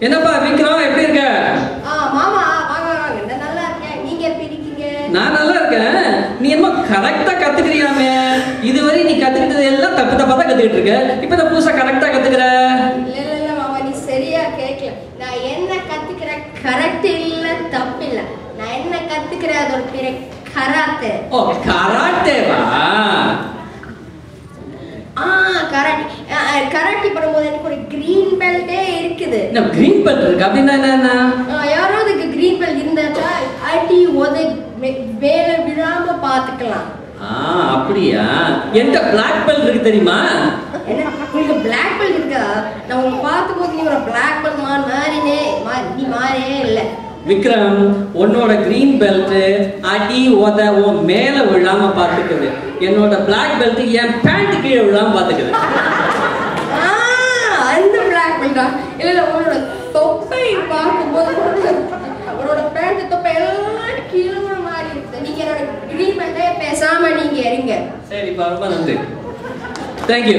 என்னப்பா விக்ரம் எப்படி இருக்க? மாமா வாங்க வாங்க. நல்லா இருக்கேன் நீங்க எப்படி இருக்கீங்க? நான் நல்லா இருக்கேன். நீ என்னமோ கரெக்டா கத்துக்கிறியாமே. இதுவரை நீ கத்துக்கிட்டது எல்லாம் தப்பு தப்பா தான் கத்துக்கிட்டு இருக்க. இப்ப இந்த புதுசா கரெக்டா கத்துக்கிற? இல்ல இல்ல இல்ல மாமா நீ சரியா கேட்கல நான் என்ன கத்துக்கிறேன் கரெக்ட் இல்ல தப்பு இல்ல. நான் என்ன கத்துக்கிறேன் அதோட பேரு கராத்தே. ஓ கராட்டேவா ஆ கராட்டி. கராட்டி பண்ணும்போது எனக்கு ஒரு கிரீன் பெல்ட்டே இருக்குது என்ன கிரீன் பெல்ட் இருக்கு. அப்படின்னா என்ன யாராவது கிரீன் பெல்ட் இருந்தாச்சா அடி உத வேலை விழாம பாத்துக்கலாம். ஆ அப்படியா? என்கிட்ட பிளாக் பெல்ட் இருக்கு தெரியுமா? என்ன? உங்களுக்கு பிளாக் பெல்ட் இருக்கா? நான் உங்களை பார்க்கும்போது நீ ஒரு பிளாக் பெல்ட் மா மாறினே. நீ மாறியே இல்லை. விக்ரம் உன்னோட கிரீன் பெல்ட் அடி உத உன் மேல விழாம பாத்துக்குது. என்னோட பிளாக் பெல்ட் என் பேண்ட் கீழே விழாம பாத்துக்குது. கிரீன் பெல்ட்டே பேசாம நீங்க இருங்க சரிப்பா ரொம்ப நன்றி தேங்க்யூ